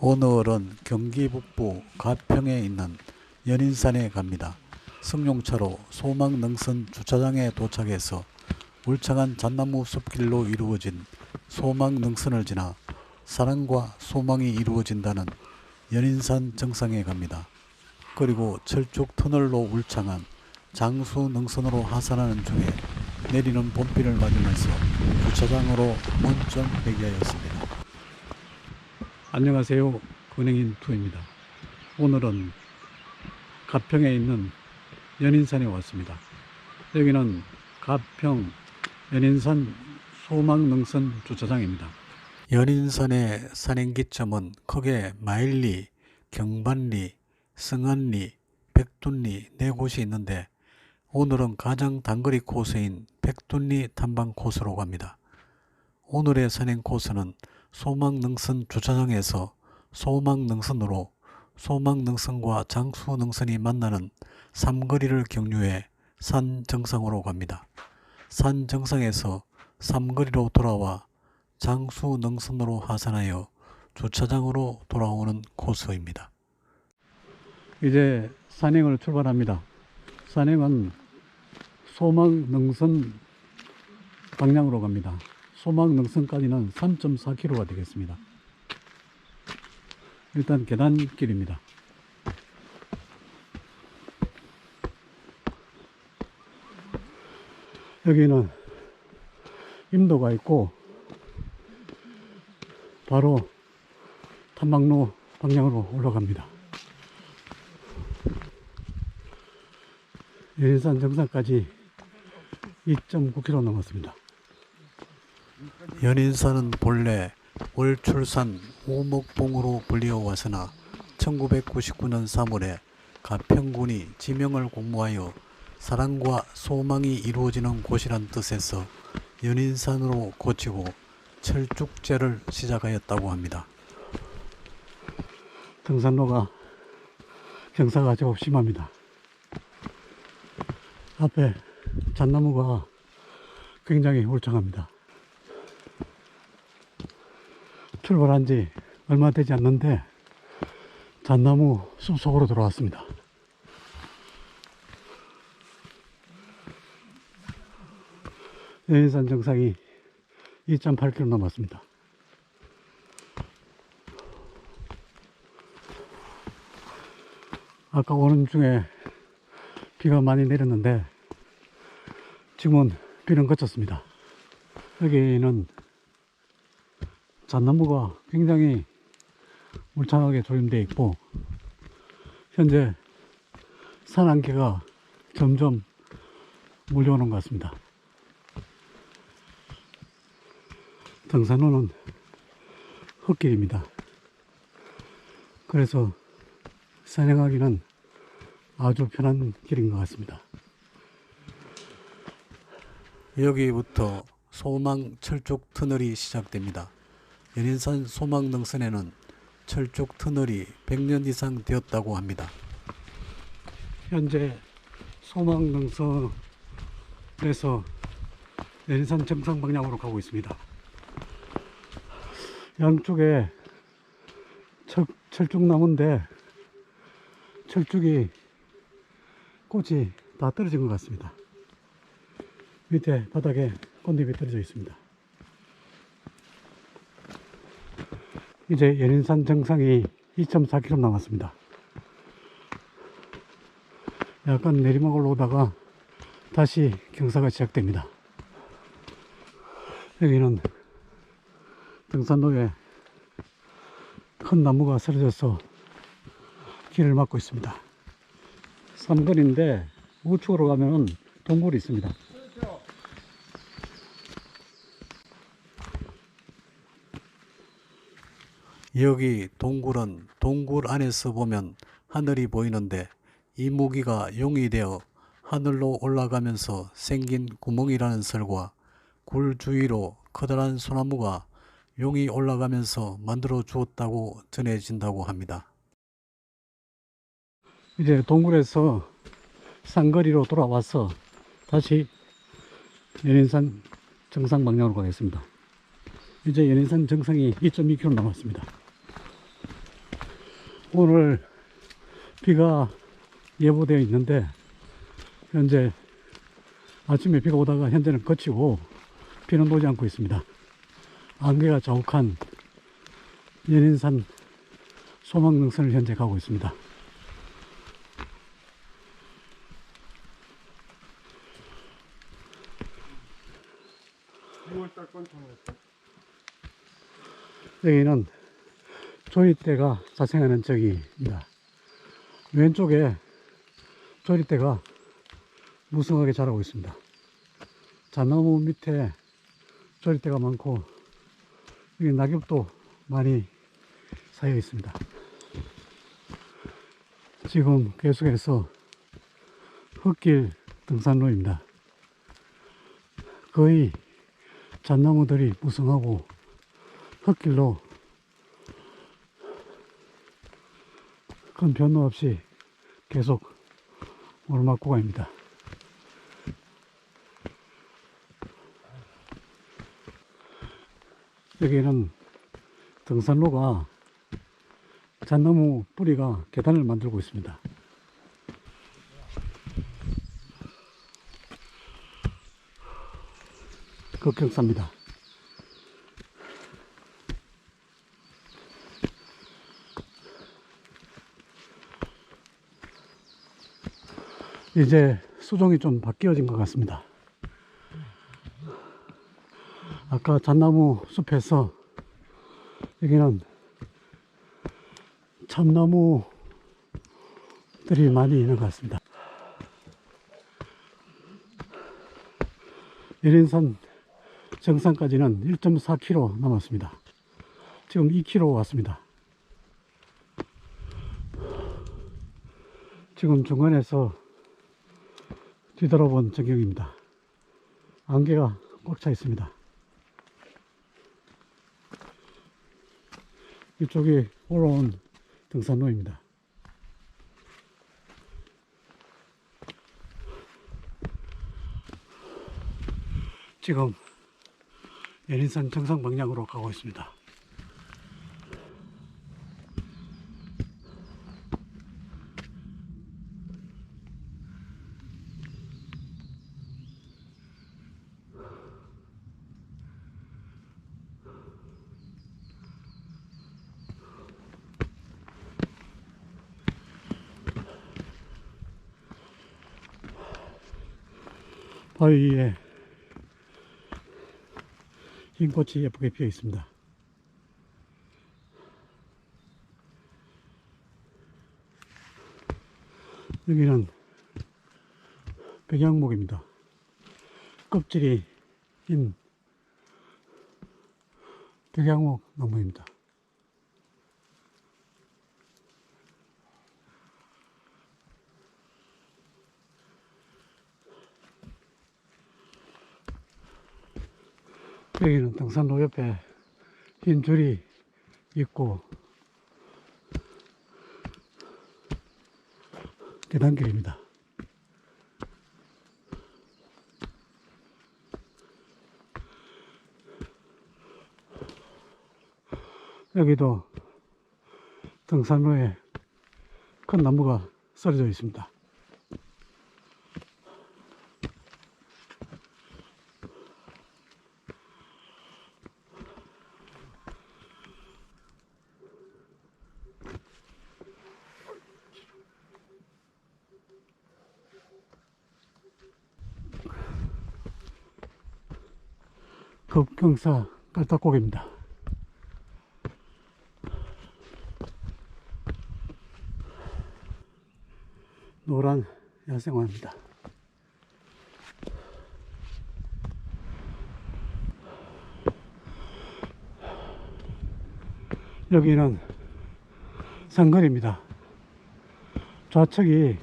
오늘은 경기 북부 가평에 있는 연인산에 갑니다. 승용차로 소망능선 주차장에 도착해서 울창한 잣나무 숲길로 이루어진 소망능선을 지나 사랑과 소망이 이루어진다는 연인산 정상에 갑니다. 그리고 철쭉 터널로 울창한 장수 능선으로 하산하는 중에 내리는 봄비를 맞으면서 주차장으로 먼전 회귀하였습니다. 안녕하세요. 근행인 투입니다. 오늘은 가평에 있는 연인산에 왔습니다. 여기는 가평 연인산 소망능선 주차장입니다. 연인산의 산행기점은 크게 마일리, 경반리, 성안리, 백둔리 네 곳이 있는데 오늘은 가장 단거리 코스인 백둔리 탐방 코스로 갑니다. 오늘의 산행 코스는 소망능선 주차장에서 소망능선으로 소망능선과 장수능선이 만나는 삼거리를 경유해 산 정상으로 갑니다. 산 정상에서 삼거리로 돌아와 장수능선으로 하산하여 주차장으로 돌아오는 코스입니다. 이제 산행을 출발합니다. 산행은 소망능선 방향으로 갑니다. 소망능선까지는 3.4km가 되겠습니다. 일단 계단길입니다. 여기는 임도가 있고 바로 탐방로 방향으로 올라갑니다. 예산 정상까지 2.9km 남았습니다. 연인산은 본래 월출산 오목봉으로 불리어 왔으나 1999년 3월에 가평군이 지명을 공모하여 사랑과 소망이 이루어지는 곳이란 뜻에서 연인산으로 고치고 철쭉제를 시작하였다고 합니다. 등산로가 경사가 제법 심합니다. 앞에 잣나무가 굉장히 울창합니다. 출발한 지 얼마 되지 않는데 잣나무 숲속으로 들어왔습니다. 여인산 정상이 2.8km 남았습니다. 아까 오는 중에 비가 많이 내렸는데 지금은 비는 그쳤습니다. 여기는 잣나무가 굉장히 울창하게 조임되어 있고 현재 산 안개가 점점 몰려오는 것 같습니다. 등산로는 흙길입니다. 그래서 산행하기는 아주 편한 길인 것 같습니다. 여기부터 소망 철쭉 터널이 시작됩니다. 연인산 소망 능선에는 철쭉 터널이 100년 이상 되었다고 합니다. 현재 소망 능선에서 연인산 정상 방향으로 가고 있습니다. 양쪽에 철, 철쭉나무인데 철쭉이 꽃이 다 떨어진 것 같습니다. 밑에 바닥에 꽃잎이 떨어져 있습니다. 이제 연인산 정상이 2.4km 남았습니다. 약간 내리막을 오다가 다시 경사가 시작됩니다. 여기는 등산로에 큰 나무가 쓰러져서 길을 막고 있습니다. 삼거리인데 우측으로 가면 동굴이 있습니다. 여기 동굴은 동굴 안에서 보면 하늘이 보이는데 이 무기가 용이 되어 하늘로 올라가면서 생긴 구멍이라는 설과 굴 주위로 커다란 소나무가 용이 올라가면서 만들어 주었다고 전해진다고 합니다. 이제 동굴에서 산거리로 돌아와서 다시 연인산 정상 방향으로 가겠습니다. 이제 연인산 정상이 2.2km 남았습니다. 오늘 비가 예보되어 있는데 현재 아침에 비가 오다가 현재는 그치고 비는 오지 않고 있습니다. 안개가 자욱한 연인산 소망능선을 현재 가고 있습니다. 여기는 조리대가 자생하는 저기입니다. 왼쪽에 조리대가 무성하게 자라고 있습니다. 잣나무 밑에 조리대가 많고 여기 낙엽도 많이 쌓여 있습니다. 지금 계속해서 흙길 등산로입니다. 거의 잣나무들이 무성하고 흙길로 큰 변화 없이 계속 오르막고 갑니다. 여기는 등산로가 잣나무 뿌리가 계단을 만들고 있습니다. 급경사입니다. 이제 수종이 좀 바뀌어진 것 같습니다. 아까 잣나무 숲에서 여기는 참나무들이 많이 있는 것 같습니다. 예린산 정상까지는 1.4km 남았습니다. 지금 2km 왔습니다. 지금 중간에서 뒤돌아본 전경입니다. 안개가 꽉 차 있습니다. 이쪽이 올라온 등산로입니다. 지금 예린산 정상 방향으로 가고 있습니다. 바위 위에 흰 꽃이 예쁘게 피어 있습니다. 여기는 백양목입니다. 껍질이 흰 백양목 나무입니다. 여기는 등산로 옆에 흰 줄이 있고 계단길입니다. 여기도 등산로에 큰 나무가 썰어져 있습니다. 급경사 깔딱고개입니다. 노란 야생화입니다. 여기는 상거리입니다. 좌측이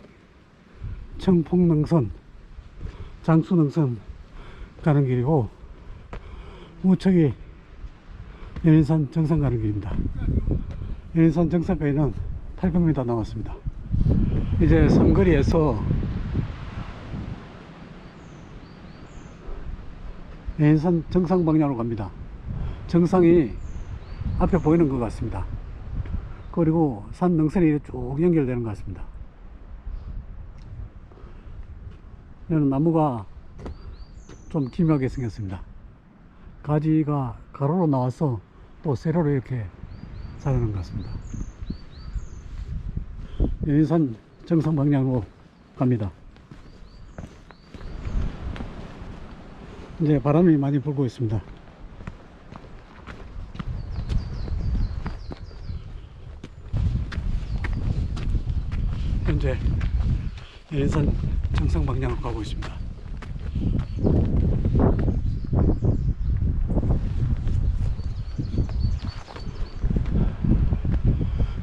청풍능선, 장수능선 가는 길이고 우측이 연인산 정상 가는 길입니다. 연인산 정상까지는 800m 남았습니다. 이제 삼거리에서 연인산 정상 방향으로 갑니다. 정상이 앞에 보이는 것 같습니다. 그리고 산 능선이 쭉 연결되는 것 같습니다. 여기는 나무가 좀 기묘하게 생겼습니다. 가지가 가로로 나와서 또 세로로 이렇게 자라는 것 같습니다. 연인산 정상 방향으로 갑니다. 이제 바람이 많이 불고 있습니다. 현재 연인산 정상 방향으로 가고 있습니다.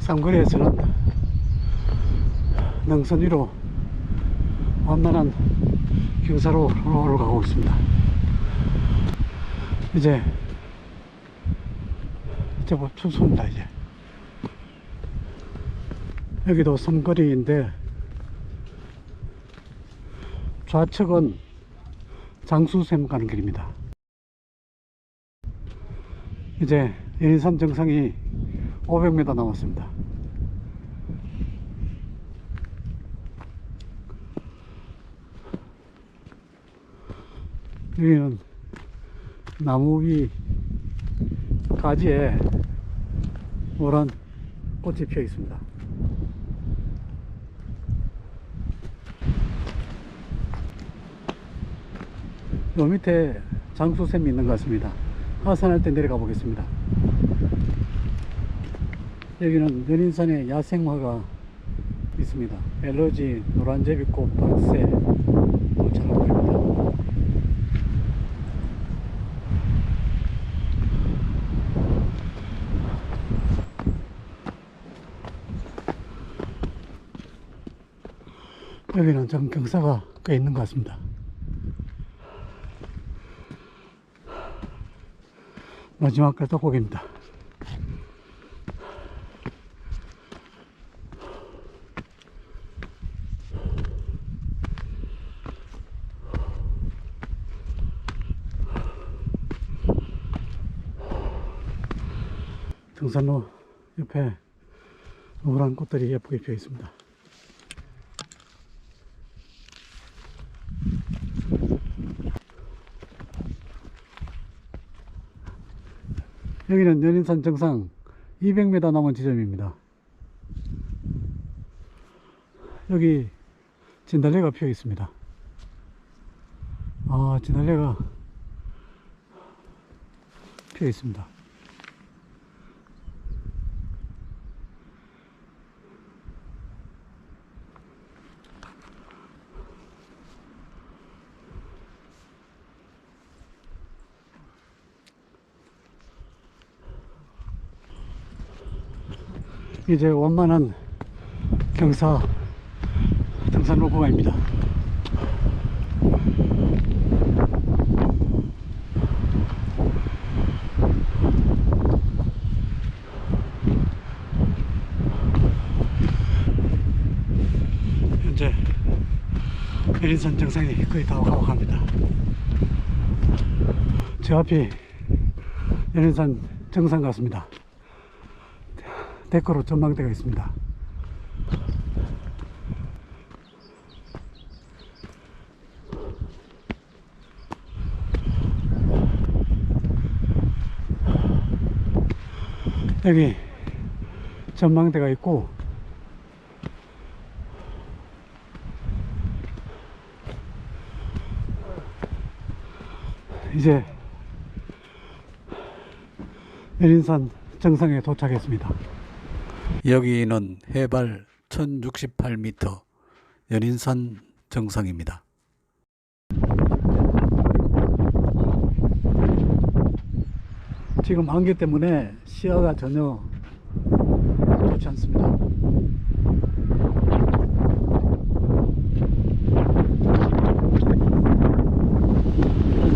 삼거리에서는 능선 위로 완만한 경사로 올라가고 있습니다. 이제 제법 춥습니다 이제 여기도 삼거리인데 좌측은 장수샘 가는 길입니다. 이제 연인산 정상이 500m 남았습니다. 여기는 나무 위 가지에 노란 꽃이 피어 있습니다. 요 밑에 장수샘이 있는 것 같습니다. 하산할 때 내려가 보겠습니다. 여기는 연인산에 야생화가 있습니다. 엘러지, 노란제비꽃, 박새, 도착을 보입니다. 여기는 좀 경사가 꽤 있는 것 같습니다. 마지막 깔딱고개입니다. 등산로 옆에 노란 꽃들이 예쁘게 피어 있습니다. 여기는 연인산 정상 200m 남은 지점입니다. 여기 진달래가 피어 있습니다. 아, 진달래가 피어 있습니다. 이제 원만한 경사 등산로 구간입니다. 현재 내린산 정상이 거의 다 가고 갑니다. 제 앞이 내린산 정상 같습니다. 데크로 전망대가 있습니다. 여기 전망대가 있고 이제 내린산 정상에 도착했습니다. 여기는 해발 1068m 연인산 정상입니다. 지금 안개 때문에 시야가 전혀 좋지 않습니다.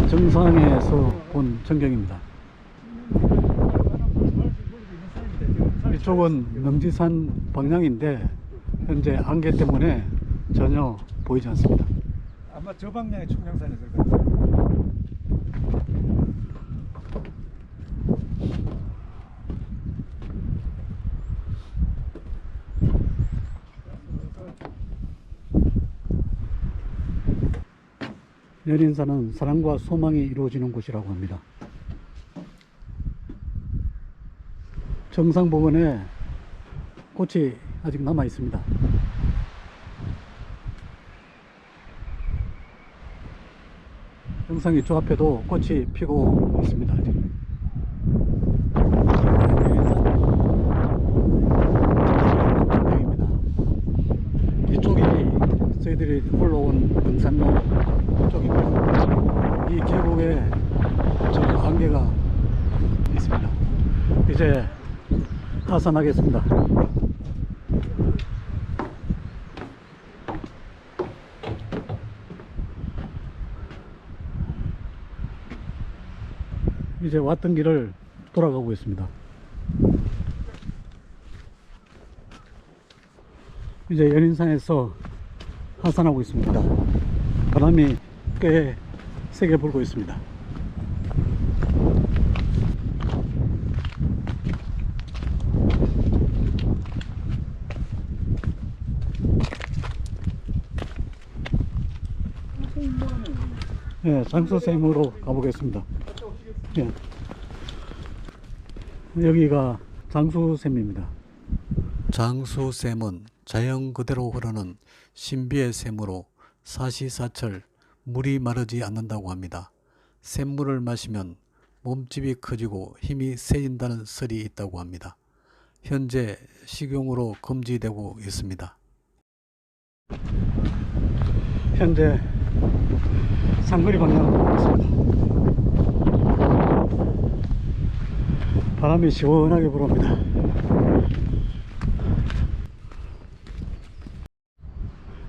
정상에서 본 전경입니다. 이쪽은 명지산 방향인데 현재 안개 때문에 전혀 보이지 않습니다. 아마 저 방향에 충량산이 있을 것같요 여린산은 사랑과 소망이 이루어지는 곳이라고 합니다. 정상 부근에 꽃이 아직 남아 있습니다. 정상이 저 앞에도 꽃이 피고 있습니다. 지금. 입니다 이쪽이 저희들이 올라온 등산로 쪽입니다. 이 계곡에 저 안개가 있습니다. 이제 하산하겠습니다. 이제 왔던 길을 돌아가고 있습니다. 이제 연인산에서 하산하고 있습니다. 바람이 꽤 세게 불고 있습니다. 예, 장수샘으로 가보겠습니다. 예. 여기가 장수샘입니다. 장수샘은 자연 그대로 흐르는 신비의 샘으로 사시사철 물이 마르지 않는다고 합니다. 샘물을 마시면 몸집이 커지고 힘이 세진다는 설이 있다고 합니다. 현재 식용으로 금지되고 있습니다. 현재 상거리 방향으로 가고 있습니다. 바람이 시원하게 불어옵니다.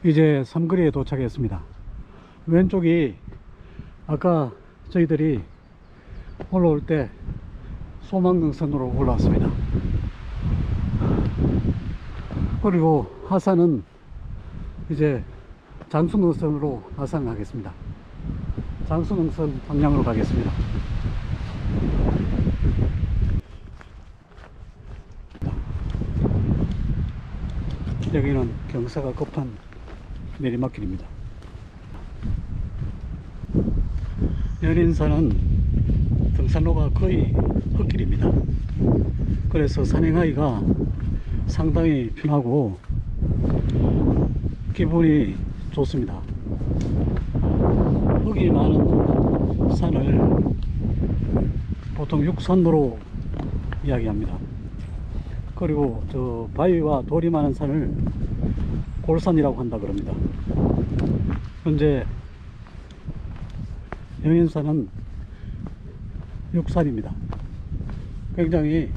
이제 삼거리에 도착했습니다. 왼쪽이 아까 저희들이 올라올 때 소망능선으로 올라왔습니다. 그리고 하산은 이제 장수능선으로 하산을 하겠습니다. 장수능선 방향으로 가겠습니다. 여기는 경사가 급한 내리막길입니다. 연인산은 등산로가 거의 흙길입니다. 그래서 산행하기가 상당히 편하고 기분이 좋습니다. 흙이 많은 산을 보통 육산로로 이야기합니다. 그리고 저 바위와 돌이 많은 산을 골산이라고 한다 그럽니다. 현재 영인산은 육산입니다. 굉장히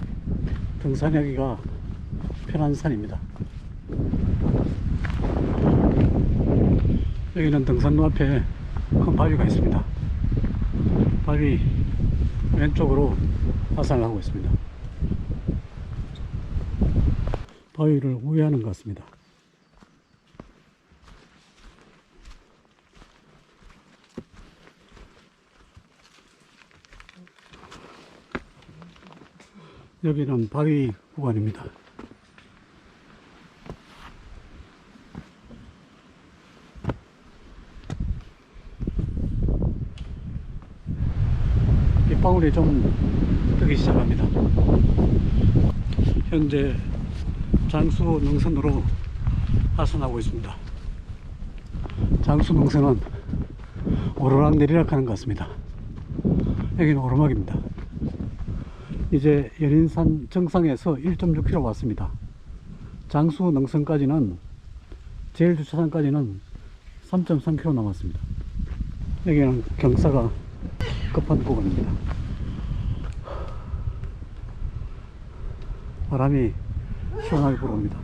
등산하기가 편한 산입니다. 여기는 등산로 앞에 큰 바위가 있습니다. 바위 왼쪽으로 하산을 하고 있습니다. 바위를 우회하는 것 같습니다. 여기는 바위 구간입니다. 빗방울이 좀 뜨기 시작합니다. 현재 장수 능선으로 하산하고 있습니다. 장수 능선은 오르락 내리락 하는 것 같습니다. 여기는 오르막입니다. 이제 연인산 정상에서 1.6km 왔습니다. 장수 능선까지는 제일 주차장까지는 3.3km 남았습니다. 여기는 경사가 급한 부분입니다. 바람이 시원하게 불어옵니다.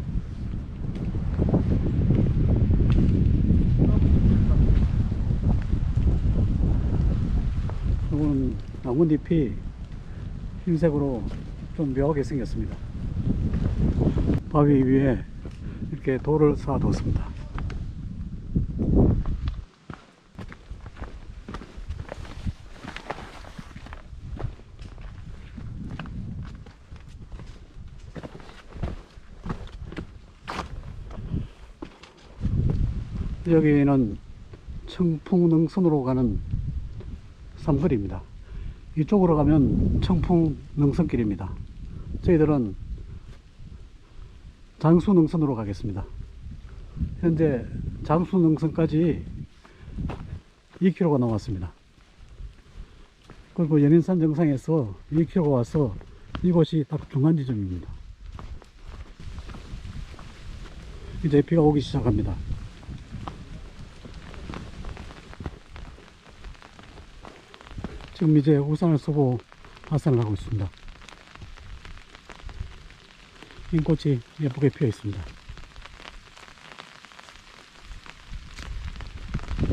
이건 나뭇잎이 흰색으로 좀 묘하게 생겼습니다. 바위 위에 이렇게 돌을 쌓아두었습니다. 여기는 청풍능선으로 가는 삼거리입니다. 이쪽으로 가면 청풍능선길입니다. 저희들은 장수능선으로 가겠습니다. 현재 장수능선까지 2km가 남았습니다. 그리고 연인산 정상에서 2km가 와서 이곳이 딱 중간 지점입니다. 이제 비가 오기 시작합니다. 지금 이제 우산을 쓰고 하산을 하고 있습니다. 흰 꽃이 예쁘게 피어 있습니다.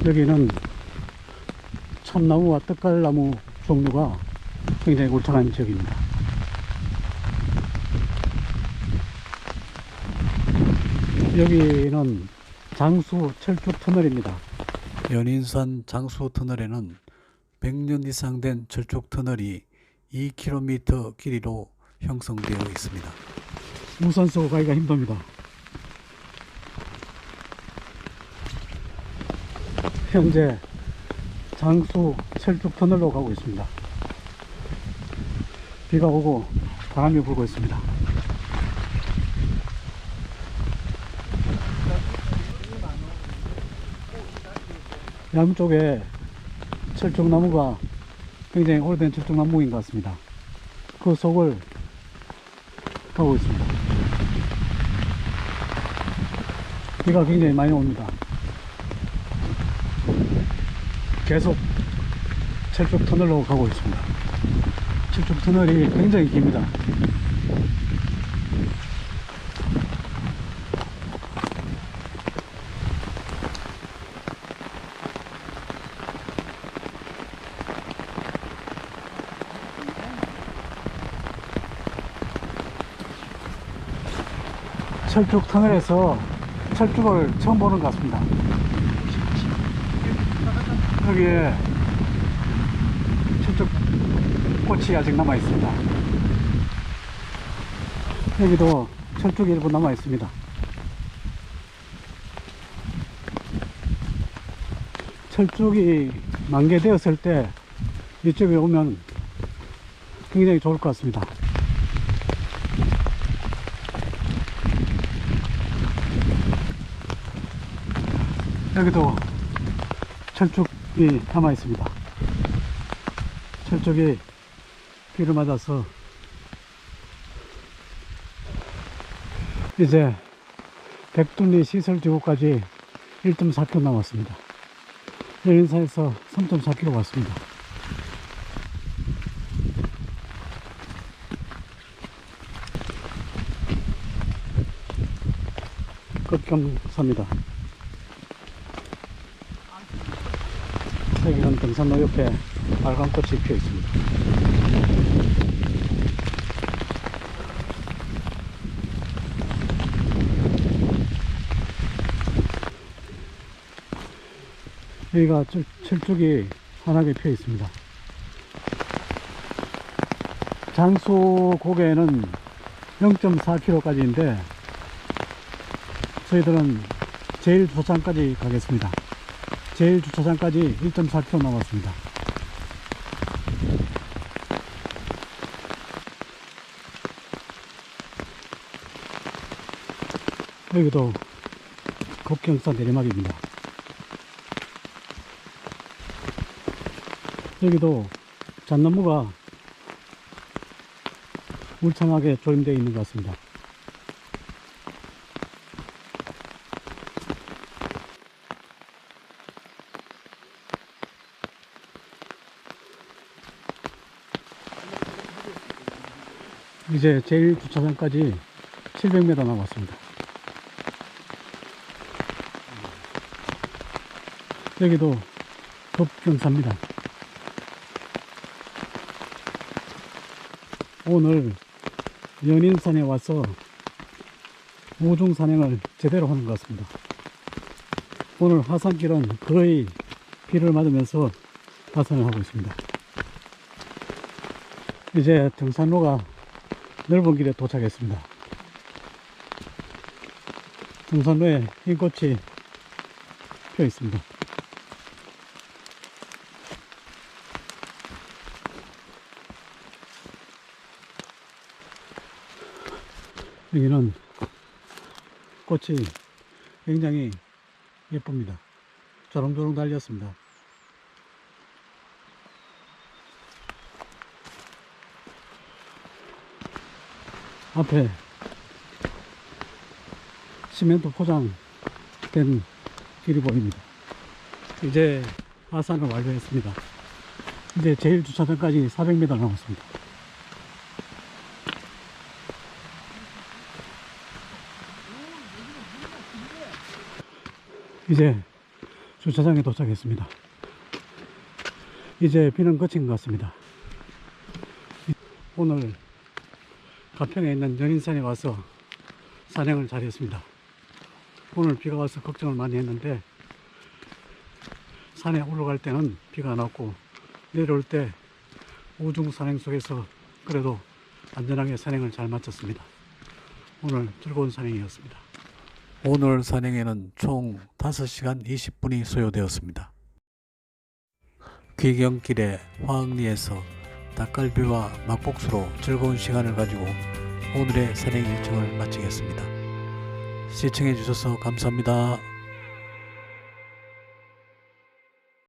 여기는 참나무와 떡갈나무 종류가 굉장히 울창한 지역입니다. 여기는 장수 철쭉 터널입니다. 연인산 장수 터널에는 100년 이상 된 철쭉 터널이 2km 길이로 형성되어 있습니다. 쓰고 가기가 힘듭니다. 현재 장수 철쭉 터널로 가고 있습니다. 비가 오고 바람이 불고 있습니다. 양쪽에 철쭉나무가 굉장히 오래된 철쭉나무인 것 같습니다. 그 속을 가고 있습니다. 비가 굉장히 많이 옵니다. 계속 철쭉 터널로 가고 있습니다. 철쭉 터널이 굉장히 깁니다. 철쭉 터널에서 철쭉을 처음 보는 것 같습니다. 여기에 철쭉 꽃이 아직 남아 있습니다. 여기도 철쭉이 일부 남아 있습니다. 철쭉이 만개되었을 때 이쪽에 오면 굉장히 좋을 것 같습니다. 여기도 철쭉이 남아 있습니다. 철쭉이 비를 맞아서 이제 백둔리 시설지구까지 1.4km 남았습니다. 여인사에서 3.4km 왔습니다. 끝경사입니다. 여기는 등산로 옆에 빨간 꽃이 피어 있습니다. 여기가 철, 철쭉이 환하게 피어 있습니다. 장수 고개는 0.4km까지인데 저희들은 제일 조장까지 가겠습니다. 제일 주차장까지 1.4km 남았습니다. 여기도 급경사 내리막입니다. 여기도 잣나무가 울창하게 조임되어 있는 것 같습니다. 이제 제일 주차장까지 700m 남았습니다. 여기도 급경사입니다. 오늘 연인산에 와서 우중 산행을 제대로 하는 것 같습니다. 오늘 하산길은 거의 비를 맞으면서 하산을 하고 있습니다. 이제 등산로가 넓은 길에 도착했습니다. 등산로에 흰꽃이 피어 있습니다. 여기는 꽃이 굉장히 예쁩니다. 조롱조롱 달렸습니다. 앞에 시멘트 포장된 길이 보입니다. 이제 하산을 완료했습니다. 이제 제일 주차장까지 400m 남았습니다. 이제 주차장에 도착했습니다. 이제 비는 그친 것 같습니다. 오늘 가평에 있는 연인산에 와서 산행을 잘 했습니다. 오늘 비가 와서 걱정을 많이 했는데 산에 올라갈 때는 비가 안 왔고 내려올 때 우중 산행 속에서 그래도 안전하게 산행을 잘 마쳤습니다. 오늘 즐거운 산행이었습니다. 오늘 산행에는 총 5시간 20분이 소요되었습니다. 귀경길에 화흥리에서 닭갈비와 막국수로 즐거운 시간을 가지고 오늘의 산행 일정을 마치겠습니다. 시청해 주셔서 감사합니다.